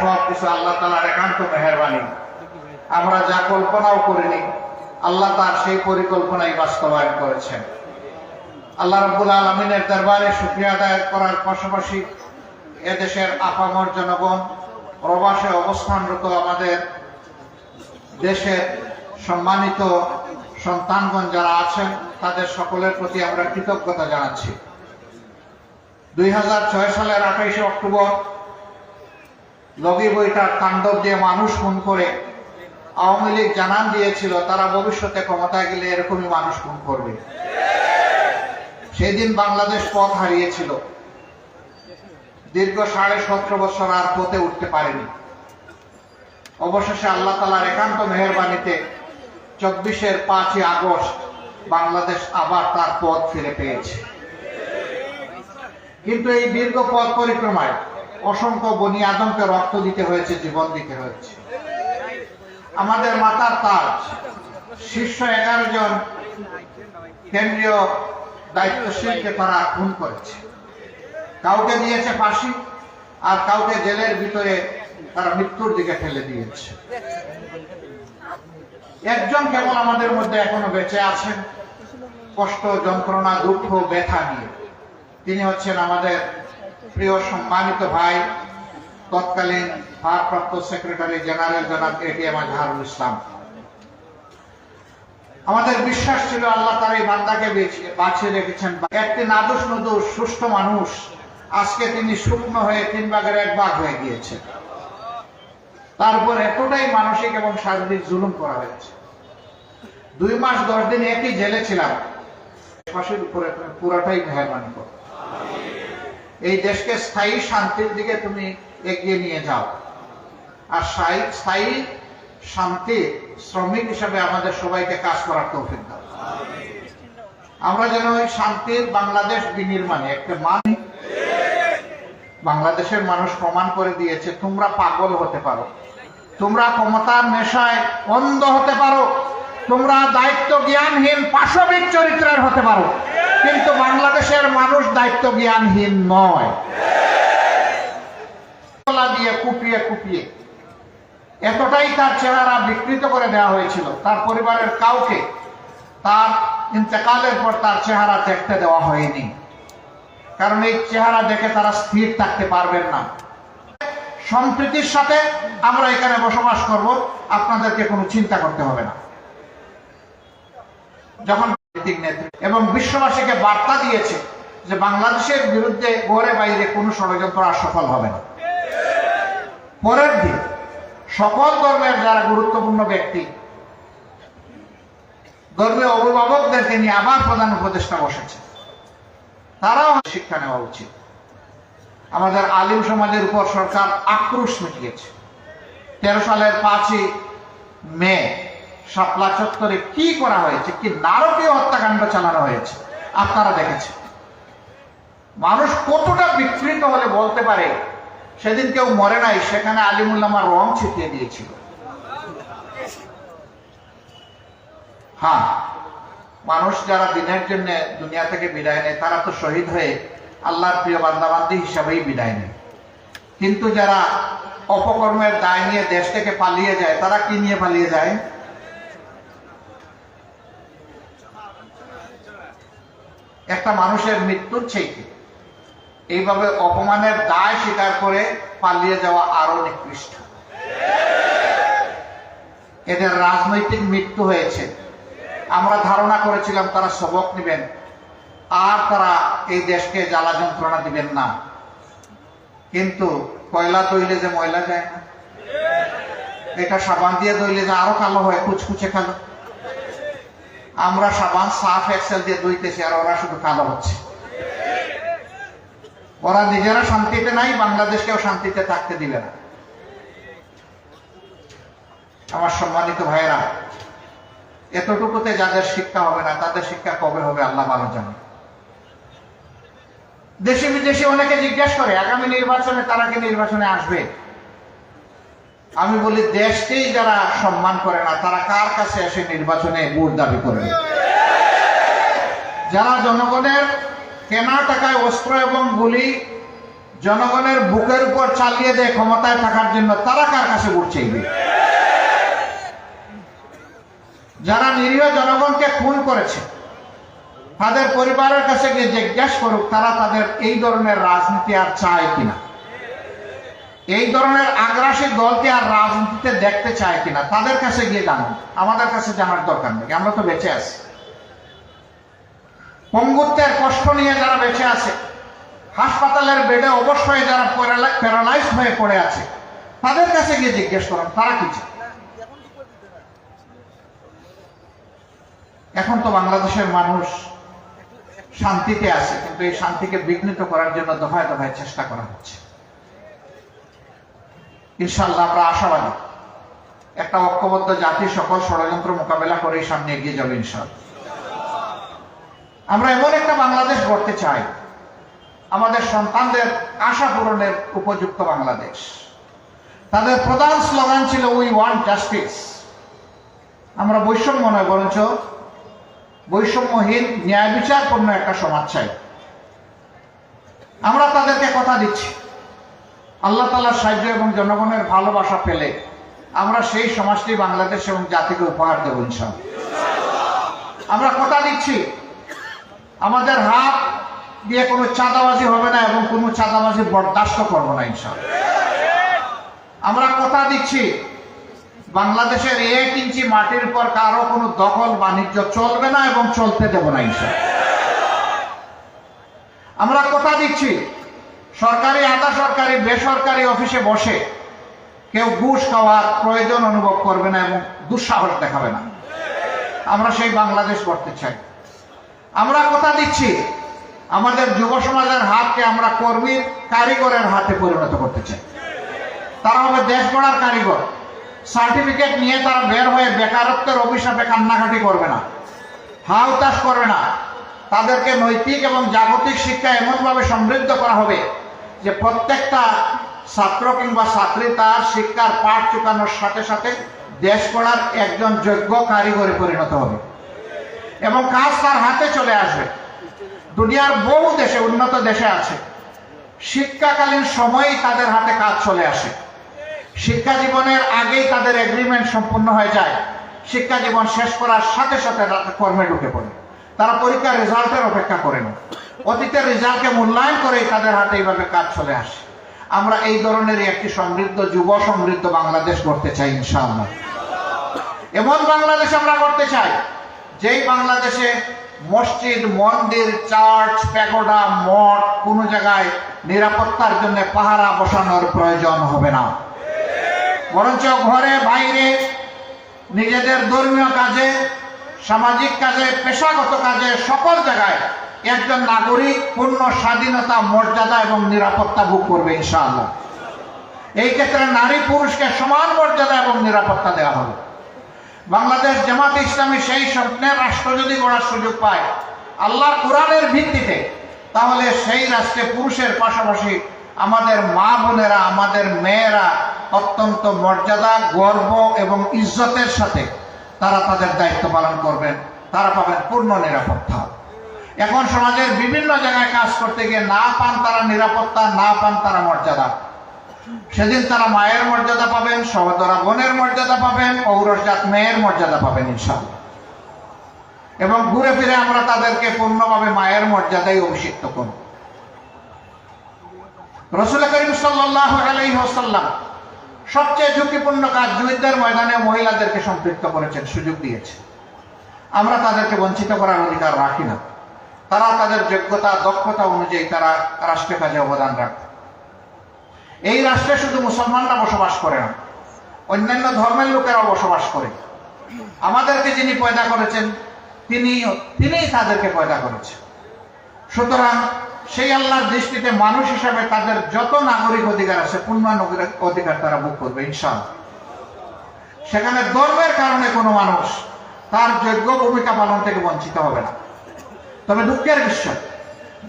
সব কিছু আল্লাহ তালার একান্ত মেহরবানি। আমরা যা কল্পনাও করিনি, আল্লাহ তার সেই পরিকল্পনাই বাস্তবায়ন করেছেন। আল্লাহ রব্বুল আলমিনের দরবারে সুক্রিয়া আদায় করার পাশাপাশি এদেশের আপামর জনগণ, প্রবাসে অবস্থানরত আমাদের দেশের সম্মানিত সন্তানগণ যারা আছেন, তাদের সকলের প্রতি আমরা কৃতজ্ঞতা জানাচ্ছি। দুই হাজার ছয় সালের আঠাইশে অক্টোবর লগি বইটার তাণ্ডব দিয়ে মানুষ খুন করে। আওয়ামী লীগ জানান দিয়েছিল, তারা ভবিষ্যতে ক্ষমতায় গেলে এরকমই মানুষ খুন করবে। সেদিন বাংলাদেশ পথ হারিয়েছিল। দীর্ঘ সাড়ে সতেরো বছর আর পথে উঠতে পারেনি। অবশেষে আল্লাহ তালার একান্ত মেহরবানিতে চব্বিশের পাঁচই আগস্ট বাংলাদেশ আবার তার পথ ফিরে পেয়েছে। কিন্তু এই দীর্ঘ পথ পরিক্রমায় অসংখ্য বনি আদমকে রক্ত দিতে হয়েছে, জীবন দিতে হয়েছে। আমাদের মাতার তাজ শীর্ষ এগারো জন কেন্দ্রীয় দায়িত্বশীলকে তারা খুন করেছে। কাউকে দিয়েছে ফাঁসি, আর কাউকে জেলের ভিতরে তারা মৃত্যুর দিকে ঠেলে দিয়েছে। একজন কেবল আমাদের মধ্যে এখনও বেঁচে আছেন। কষ্ট, যন্ত্রণা, দুঃখ, ব্যথা নিয়ে। তিনি হচ্ছেন আমাদের প্রিয় সম্মানিত ভাই, তৎকালীন ভারপ্রাপ্ত সেক্রেটারি জেনারেল জনাব এটিএম আজহারুল ইসলাম। আমাদের বিশ্বাস ছিল আল্লাহ তার এই বান্দাকে বাঁচিয়ে রেখেছেন। একটি নাদুস নদুস, সুস্থ মানুষ, আজকে তিনি শুকনো হয়ে তিন ভাগের এক ভাগ হয়ে গিয়েছেন তারপর এতটাই মানসিক এবং শারীরিক জুলুম করা হয়েছে। দুই মাস দশ দিন একই জেলে ছিলাম। পুরাটাই মেহরবানি করো এই দেশকে স্থায়ী শান্তির দিকে তুমি এগিয়ে নিয়ে যাও। আর স্থায়ী শান্তি শ্রমিক হিসাবে আমাদের সবাইকে কাজ করার তৌফিক দাও। আমরা যেন ওই শান্তির বাংলাদেশ বিনির্মাণে একটা মান বাংলাদেশের মানুষ প্রমাণ করে দিয়েছে, তোমরা পাগল হতে পারো। তোমরা ক্ষমতার নেশায় অন্ধ হতে পারো। তোমরা দায়িত্ব জ্ঞানহীন পাশবিক চরিত্রের হতে পারো। কিন্তু বাংলাদেশের মানুষ দায়িত্ব জ্ঞানহীন নয় দিয়ে কুপিয়ে কুপিয়ে। এতটাই তার চেহারা বিকৃত করে দেওয়া হয়েছিল। তার পরিবারের কাউকে তার ইন্তেকালের পর তার চেহারা দেখতে দেওয়া হয়নি। কারণ এই চেহারা দেখে তারা স্থির থাকতে পারবেন না। সম্প্রীতির সাথে আমরা এখানে বসবাস করব। আপনাদেরকে কোনো চিন্তা করতে হবে না। যখন রাজনৈতিক নেতৃত্ব এবং বিশ্ববাসীকে বার্তা দিয়েছে যে বাংলাদেশের বিরুদ্ধে ঘরে বাইরে কোনো ষড়যন্ত্র আর সফল হবে না। পরের দিন সকল ধর্মের যারা গুরুত্বপূর্ণ ব্যক্তি, ধর্মীয় অভিভাবকদেরকে নিয়ে আবার প্রধান উপদেষ্টা বসেছে। তারাও শিক্ষা নেওয়া উচিত। আমাদের আলিম সমাজের উপর সরকার আক্রোশ মিটিয়েছে। তেরো সালের পাঁচই মে শাপলা চত্বরে কি করা হয়েছে, কি নারকীয় হত্যাকাণ্ড চালানো হয়েছে, আপনারা দেখেছেন। মানুষ কতটা বিকৃত হলে বলতে পারে, সেদিন কেউ মরে নাই, সেখানে আলিমুল্লামা রং ছিটিয়ে দিয়েছিল। হ্যাঁ মানুষ যারা দিনের জন্য দুনিয়া থেকে বিদায় নেয়, তারা তো শহীদ হয়ে আল্লাহর প্রিয় বান্দাবান্দি হিসাবেই বিদায় নেয়। কিন্তু যারা অপকর্মের দায় নিয়ে দেশ থেকে পালিয়ে যায়, তারা কি নিয়ে পালিয়ে যায়? একটা মানুষের মৃত্যুর চাইতে এইভাবে অপমানের দায় স্বীকার করে পালিয়ে যাওয়া আরও নিকৃষ্ট। এদের রাজনৈতিক মৃত্যু হয়েছে। আমরা ধারণা করেছিলাম তারা সবক নেবেন। আর তারা এই দেশকে জ্বালা যন্ত্রণা দিবেন না। কিন্তু কয়লা তৈলে যে ময়লা যায় না। এটা সাবান দিয়ে ধুইলে যে আরও কালো হয়, কুচকুচে কালো। আমরা সাবান, সাফ এক্সেল দিয়ে ধুইতেছি আর ওরা শুধু কালো হচ্ছে। ওরা নিজেরা শান্তিতে নাই, বাংলাদেশকেও শান্তিতে থাকতে দিবে না। আমার সম্মানিত ভাইয়েরা, এতটুকুতে যাদের শিক্ষা হবে না, তাদের শিক্ষা কবে হবে আল্লাহ ভালো জানে। দেশে বিদেশে অনেকে জিজ্ঞেস করে, আগামী নির্বাচনে তারা কি নির্বাচনে আসবে? আমি বলি, দেশকেই যারা সম্মান করে না, তারা কার কাছে এসে নির্বাচনে ভোট দাবি করবে? যারা জনগণের কেনা টাকায় অস্ত্র এবং গুলি জনগণের বুকের উপর চালিয়ে দেয় ক্ষমতায় থাকার জন্য, তারা কার কাছে ভোট চাইবে? যারা নিরীহ জনগণকে খুন করেছে, তাদের পরিবারের কাছে গিয়ে জিজ্ঞেস করুক, তারা তাদের এই ধরনের রাজনীতি আর চায় কিনা? এই ধরনের আগ্রাসী দলকে আর রাজনীতিতে দেখতে চায় কিনা, তাদের কাছে গিয়ে জানুন। আমাদের কাছে জানার দরকার নেই, আমরা তো বেঁচে আছি। পঙ্গুত্বের কষ্ট নিয়ে যারা বেঁচে আছে, হাসপাতালের বেডে অবশ্যই যারা প্যারালাইজ হয়ে পড়ে আছে, তাদের কাছে গিয়ে জিজ্ঞেস করুন, তারা কি এখন তো বাংলাদেশের মানুষ শান্তিতে আছে, কিন্তু এই শান্তিকে বিঘ্নিত করার জন্য দফায় দফায় চেষ্টা করা হচ্ছে। ইনশাল্লাহ আমরা আশাবাদী। একটা ঐক্যবদ্ধ জাতি সকল ষড়যন্ত্র মোকাবেলা করে সামনে এগিয়ে যাবে ইনশাল্লাহ আমরা এমন একটা বাংলাদেশ গড়তে চাই। আমাদের সন্তানদের আশা পূরণের উপযুক্ত বাংলাদেশ। তাদের প্রধান স্লোগান ছিল উই ওয়ান্ট জাস্টিস আমরা বৈষম্য নয়, বরঞ্চ বৈষম্যহীন, ন্যায় বিচারপূর্ণ একটা সমাজ চাই। আমরা তাদেরকে কথা দিচ্ছি। আল্লাহ তালার সাহায্য এবং জনগণের ভালোবাসা পেলে আমরা সেই সমাজটি বাংলাদেশ এবং জাতিকে উপহার দেব ইনশাল আমরা কথা দিচ্ছি, আমাদের হাত দিয়ে কোনো চাঁদাবাজি হবে না এবং কোনো চাঁদাবাজি বরদাস্ত করব না ইনশাল আমরা কথা দিচ্ছি, বাংলাদেশের এক ইঞ্চি মাটির উপর কারও কোনো দখল বাণিজ্য চলবে না এবং চলতে দেব না ইনশাল আমরা কথা দিচ্ছি সরকারি আধা সরকারি বেসরকারি অফিসে বসে কেউ ঘুষ খাওয়ার প্রয়োজন অনুভব করবে না এবং দুঃসাহস দেখাবে না। আমরা সেই বাংলাদেশ করতে চাই। আমরা কথা দিচ্ছি, আমাদের যুব সমাজের হাতকে আমরা কর্মীর কারিগরের হাতে পরিণত করতে চাই। তারা হবে দেশ গড়ার কারিগর। সার্টিফিকেট নিয়ে তারা বের হয়ে বেকারত্বের অভিশাপে কান্নাকাটি করবে না হাও তাস করবে না। তাদেরকে নৈতিক এবং জাগতিক শিক্ষা এমনভাবে সমৃদ্ধ করা হবে যে প্রত্যেকটা ছাত্র কিংবা ছাত্রী তার শিক্ষার পাঠ চুকানোর সাথে সাথে দেশ গড়ার একজন যোগ্য কারিগরে পরিণত হবে। এবং কাজ তার হাতে চলে আসবে। দুনিয়ার বহু দেশে, উন্নত দেশে আছে। শিক্ষাকালীন সময়ই তাদের হাতে কাজ চলে আসে। শিক্ষা জীবনের আগেই তাদের এগ্রিমেন্ট সম্পূর্ণ হয়ে যায়। শিক্ষা জীবন শেষ করার সাথে সাথে কর্মে ঢুকে পড়ে। তারা পরীক্ষার রেজাল্টের অপেক্ষা করে না। অতীতের রেজাল্টকে মূল্যায়ন করেই তাদের হাতে এইভাবে কাজ চলে আসে। আমরা এই ধরনের একটি সমৃদ্ধ, যুব সমৃদ্ধ বাংলাদেশ করতে চাই, ইনশাআল্লাহ। এমন বাংলাদেশ আমরা করতে চাই, যেই বাংলাদেশে মসজিদ, মন্দির, চার্চ, প্যাগোডা, মঠ, কোনো জায়গায় নিরাপত্তার জন্য পাহারা বসানোর প্রয়োজন হবে না। বরঞ্চ ঘরে, বাইরে, নিজেদের ধর্মীয় কাজে সামাজিক কাজে, পেশাগত কাজে, সকল জায়গায় একজন নাগরিক পূর্ণ স্বাধীনতা, মর্যাদা এবং নিরাপত্তা ভোগ করবে, ইনশাআল্লাহ। এই ক্ষেত্রে নারী পুরুষকে সমান মর্যাদা এবং নিরাপত্তা দেওয়া হবে। বাংলাদেশ জামাত ইসলামী সেই স্বপ্নের রাষ্ট্র যদি গড়ার সুযোগ পায় আল্লাহ কোরআনের ভিত্তিতে, তাহলে সেই রাষ্ট্রে পুরুষের পাশাপাশি আমাদের মা বোনেরা, আমাদের মেয়েরা অত্যন্ত মর্যাদা, গর্ব এবং ইজ্জতের সাথে তারা তাদের দায়িত্ব পালন করবেন। তারা পাবেন পূর্ণ নিরাপত্তা। এখন সমাজের বিভিন্ন জায়গায় কাজ করতে গিয়ে না পান তারা নিরাপত্তা, না পান তারা মর্যাদা। সেদিন তারা মায়ের মর্যাদা পাবেন, সহদরা বোনের মর্যাদা পাবেন, পৌরজাত মেয়ের মর্যাদা পাবেন ইনশাল্লাহ এবং ঘুরে ফিরে আমরা তাদেরকে পূর্ণভাবে মায়ের মর্যাদায় অভিষিক্ত করব। রসুল করিম সাল্লাহ আলাই হোসাল্লাম সবচেয়ে ঝুঁকিপূর্ণ কাজ যুদ্ধের ময়দানে মহিলাদেরকে সম্পৃক্ত করেছেন, সুযোগ দিয়েছে। আমরা তাদেরকে বঞ্চিত করার অধিকার রাখি না। তারা তাদের যোগ্যতা, দক্ষতা অনুযায়ী তারা রাষ্ট্রের কাজে অবদান রাখে। এই রাষ্ট্রে শুধু মুসলমানরা বসবাস করে না, অন্যান্য ধর্মের লোকেরাও বসবাস করে। আমাদেরকে যিনি পয়দা করেছেন তিনি তিনিই তাদেরকে পয়দা করেছেন। সুতরাং সেই আল্লাহর দৃষ্টিতে মানুষ হিসাবে তাদের যত নাগরিক অধিকার আছে পূর্ণ অধিকার তারা ভোগ করবে ইনশাল সেখানে ধর্মের কারণে কোনো মানুষ তার যোগ্য ভূমিকা পালন থেকে বঞ্চিত হবে না। তবে দুঃখের বিষয়,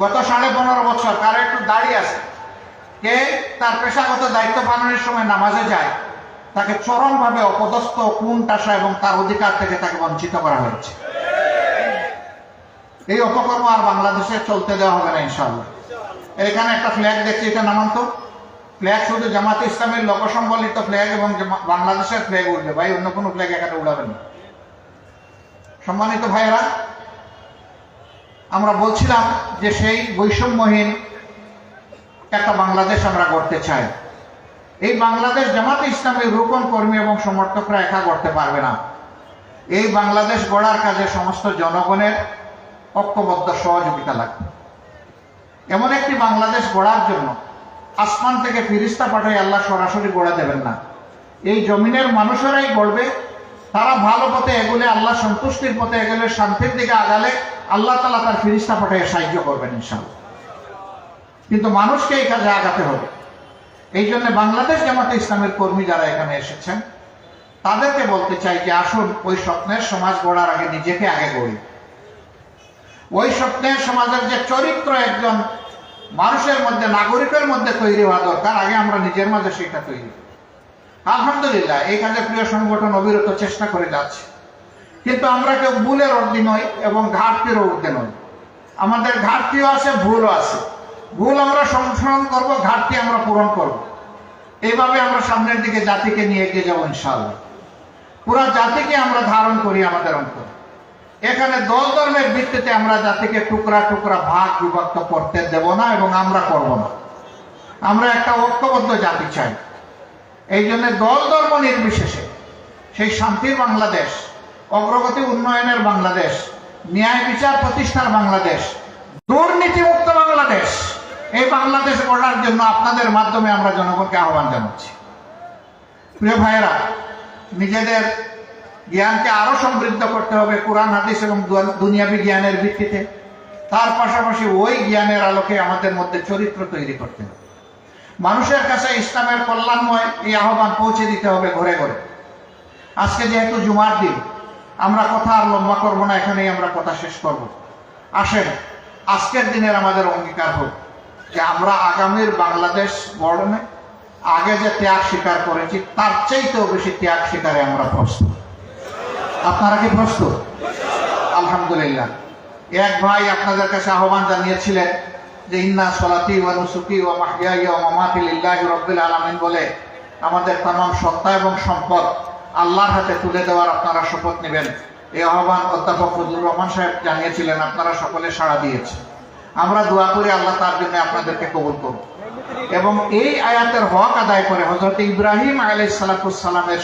গত সাড়ে পনেরো বছর কারও একটু দাঁড়িয়ে আছে, কে তার পেশাগত দায়িত্ব পালনের সময় নামাজে যায়, তাকে চরমভাবে অপদস্থ কুণ্ঠাসা এবং তার অধিকার থেকে তাকে বঞ্চিত করা হয়েছে। এই অপকর্ম আর বাংলাদেশে চলতে দেওয়া হবে না ইনশাল্লাহ এখানে একটা ফ্ল্যাগ দেখছি, এটা নামান তো ফ্ল্যাগ শুধু জামাতে ইসলামের লোকসম্বলিত ফ্ল্যাগ এবং বাংলাদেশের ফ্ল্যাগ উঠবে। ভাই, অন্য কোনো ফ্ল্যাগ এখানে উড়াবেন না। সম্মানিত ভাইয়েরা, আমরা বলছিলাম যে সেই বৈষম্যহীন একটা বাংলাদেশ আমরা গড়তে চাই। এই বাংলাদেশ জামাতে ইসলামের রূপন কর্মী এবং সমর্থকরা একা করতে পারবে না। এই বাংলাদেশ গড়ার কাজে সমস্ত জনগণের ঐক্যবদ্ধ, সহযোগিতা লাগবে। এমন একটি বাংলাদেশ গড়ার জন্য আসমান থেকে ফিরিস্তা পাঠাই আল্লাহ সরাসরি গড়া দেবেন না। এই জমিনের মানুষেরাই গড়বে, তারা ভালো পথে এগুলে, আল্লাহ সন্তুষ্টির পথে এগুলে, শান্তির দিকে আগালে আল্লাহ তালা তার ফিরিস্তা পাঠাই সাহায্য করবেন ইনশাল্লাহ কিন্তু মানুষকে এই কাজে আগাতে হবে। এই জন্য বাংলাদেশ জামাতে ইসলামের কর্মী যারা এখানে এসেছেন, তাদেরকে বলতে চাই যে আসুন, ওই স্বপ্নের সমাজ গড়ার আগে নিজেকে আগে গড়ি। ওই স্বপ্নের সমাজের যে চরিত্র একজন মানুষের মধ্যে, নাগরিকের মধ্যে তৈরি হওয়া দরকার, আগে আমরা নিজের মাঝে সেটা তৈরি। আলহামদুলিল্লাহ, এই কাজে প্রিয় সংগঠন অবিরত চেষ্টা করে যাচ্ছে। কিন্তু আমরা কেউ ভুলের অর্ধি নই এবং ঘাটতির ঊর্ধ্বে নই। আমাদের ঘাটতিও আছে, ভুলও আছে। ভুল আমরা সংশোধন করব, ঘাটতি আমরা পূরণ করব। এইভাবে আমরা সামনের দিকে জাতিকে নিয়ে এগিয়ে যাব ইনশাআল্লাহ। পুরা জাতিকে আমরা ধারণ করি আমাদের অন্তর। এখানে দল ধর্মের ভিত্তিতে আমরা জাতিকে টুকরা টুকরা ভাগ বিভক্ত করতে দেব না এবং আমরা করব না। আমরা একটা ঐক্যবদ্ধ জাতি চাই। এই জন্য দল ধর্ম নির্বিশেষে সেই শান্তির বাংলাদেশ, অগ্রগতি উন্নয়নের বাংলাদেশ, ন্যায় বিচার প্রতিষ্ঠার বাংলাদেশ, দুর্নীতিমুক্ত বাংলাদেশ, এই বাংলাদেশ গড়ার জন্য আপনাদের মাধ্যমে আমরা জনগণকে আহ্বান জানাচ্ছি। প্রিয় ভাইয়েরা, নিজেদের জ্ঞানকে আরও সমৃদ্ধ করতে হবে কোরআন, হাদিস এবং দুনিয়াবি জ্ঞানের ভিত্তিতে। তার পাশাপাশি ওই জ্ঞানের আলোকে আমাদের মধ্যে চরিত্র তৈরি করতে হবে। মানুষের কাছে ইসলামের কল্যাণময় এই আহ্বান পৌঁছে দিতে হবে ঘরে ঘরে। আজকে যেহেতু জুমার দিন, আমরা কথা আর লম্বা করব না, এখানেই আমরা কথা শেষ করব। আসেন, আজকের দিনের আমাদের অঙ্গীকার হোক যে আমরা আগামীর বাংলাদেশ গড়নে আগে যে ত্যাগ স্বীকার করেছি, তার চাইতেও বেশি ত্যাগ স্বীকারে আমরা প্রস্তুত। আপনারা কি প্রস্তুত আলহামদুলিল্লাহ এক ভাই আপনাদের কাছে আহ্বান জানিয়েছিলেন যে ইন্না সলাতি ওয়া নুসুকি ওয়া মাহইয়াই ওয়া মামাতি লিল্লাহি রাব্বিল আলামিন বলে আমাদের तमाम সত্তা এবং সম্পদ আল্লাহর হাতে তুলে দেওয়ার আপনারা শপথ নেবেন এই আহ্বান অধ্যাপক ফজলুর রহমান সাহেব জানিয়েছিলেন আপনারা সকলে সাড়া দিয়েছেন আমরা দোয়া করি আল্লাহ তার জন্য আপনাদেরকে কবুল করুন এবং এই আয়াতের হক আদায় করে হজরত ইব্রাহিম আলাই সালামের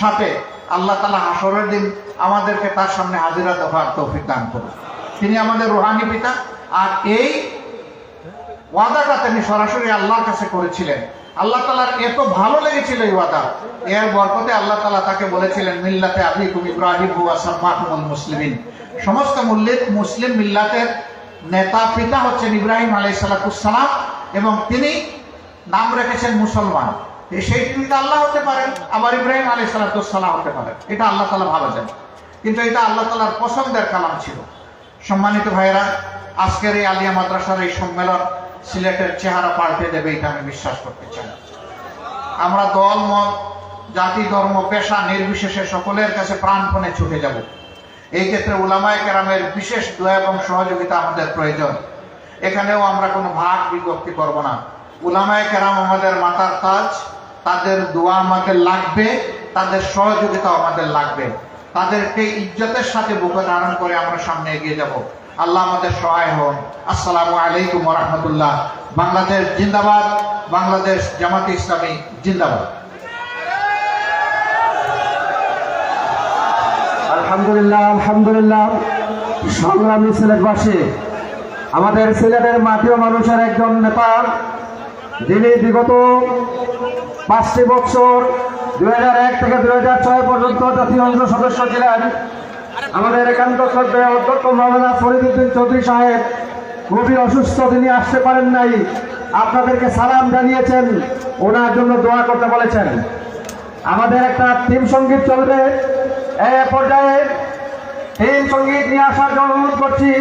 সাথে আল্লাহ তালা হাসরের দিন আমাদেরকে তার সামনে হাজিরা দেওয়ার তৌফিক দান করুন। তিনি আমাদের রোহানি পিতা, আর এই ওয়াদাটা তিনি সরাসরি আল্লাহর কাছে করেছিলেন। আল্লাহ তালার এত ভালো লেগেছিল এই ওয়াদা। এর বরকতে আল্লাহ তালা তাকে বলেছিলেন, মিল্লাতে আপনি তুমি ইব্রাহিম হুয়া সাম্মাহুল মুসলিমিন। সমস্ত মুল্লিত মুসলিম মিল্লাতের নেতা, পিতা হচ্ছেন ইব্রাহিম আলাই এবং তিনি নাম রেখেছেন মুসলমান। সেই পিতা আল্লাহ হতে পারেন আবার ইব্রাহিম আলাই সালাম হতে পারেন। এটা আল্লাহ তালা ভালো জানেন। কিন্তু এটা আল্লাহ তালার পছন্দের কালাম ছিল। সম্মানিত ভাইয়েরা, আজকের এই আলিয়া মাদ্রাসার এই সম্মেলন সিলেটের চেহারা পাল্টে দেবে এটা আমি বিশ্বাস করতে চাই আমরা দল, মত, জাতি, ধর্ম, পেশা নির্বিশেষে সকলের কাছে প্রাণপণে ছুটে যাব। এই ক্ষেত্রে উলামায় কেরামের বিশেষ দয়া এবং সহযোগিতা আমাদের প্রয়োজন। এখানেও আমরা কোনো ভাগ বিজ্ঞপ্তি করব না। উলামায় কেরাম আমাদের মাতার তাজ তাদের দোয়া আমাদের লাগবে, তাদের সহযোগিতা আমাদের লাগবে। তাদেরকে ইজ্জতের সাথে বুকে ধারণ করে আমরা সামনে এগিয়ে যাব। আল্লাহ আমাদের সহায় হন। আসসালামু আলাইকুম রহমতুল্লাহ। বাংলাদেশ জিন্দাবাদ, বাংলাদেশ জামাতে ইসলামী জিন্দাবাদ। আলহামদুলিল্লাহ আলহামদুলিল্লাহ। সংগ্রামী সিলেটবাসী, আমাদের সিলেটের মাটিও মানুষের একজন নেতা। যিনি বিগত পাঁচটি বছর এক থেকে দু হাজার ছয় পর্যন্ত জাতীয় অংশ সদস্য ছিলেন, আমাদের একান্ত শ্রদ্ধেয় অধ্যক্ষ মৌলানা ফরিদুদ্দিন চৌধুরী সাহেব খুবই অসুস্থ তিনি আসতে পারেন নাই। আপনাদেরকে সালাম জানিয়েছেন, ওনার জন্য দোয়া করতে বলেছেন। আমাদের একটা থিম সংগীত চলবে। এ পর্যায়ে থিম সংগীত নিয়ে আসার জন্য অনুরোধ করছি,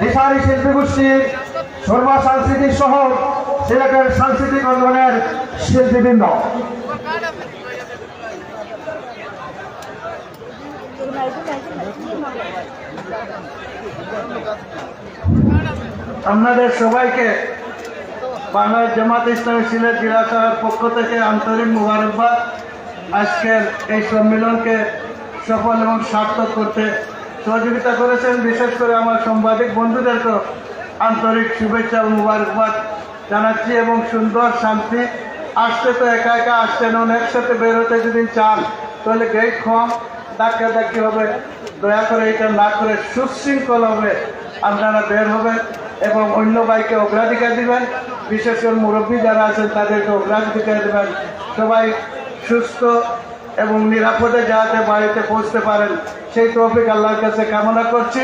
দিশারি শিল্পী গোষ্ঠী সর্বা সাংস্কৃতিক সহ সিলেটের সাংস্কৃতিক আন্দোলনের শিল্পীবৃন্দ। আপনাদের সবাইকে বাংলাদেশ জামাত ইসলামী সিলেট জেলা শাখার পক্ষ থেকে আন্তরিক মুবারকবাদ। আজকের এই সম্মেলনকে সফল এবং সার্থক করতে সহযোগিতা করেছেন বিশেষ করে আমার সাংবাদিক বন্ধুদেরকে আন্তরিক শুভেচ্ছা ও মুবারকবাদ জানাচ্ছি এবং সুন্দর শান্তি। আসতে তো একা একা আসছেন এবং একসাথে বেরোতে যদি চান, তাহলে গেট কম ধাক্কা ধাক্কি হবে। দয়া করে এটা না করে সুশৃঙ্খল হবে, আপনারা বের হবেন এবং অন্য বাইকে অগ্রাধিকার দিবেন। বিশেষ করে মুরব্বী যারা আছেন, তাদেরকে অগ্রাধিকার দেবেন। সবাই সুস্থ এবং নিরাপদে যাতে বাড়িতে পৌঁছতে পারেন। সেই তৌফিক আল্লাহর কাছে কামনা করছি।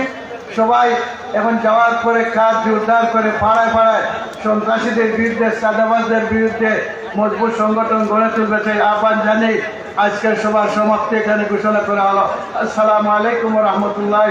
সবাই এখন যাওয়ার পরে কাজ জোরদার করে পাড়ায় পাড়ায় সন্ত্রাসীদের বিরুদ্ধে সাদাবাজদের বিরুদ্ধে মজবুত সংগঠন গড়ে তুলবে সেই আহ্বান জানিয়ে আজকের সবার সমাপ্তি এখানে ঘোষণা করা হলো। আসসালামু আলাইকুম রহমতুল্লাহ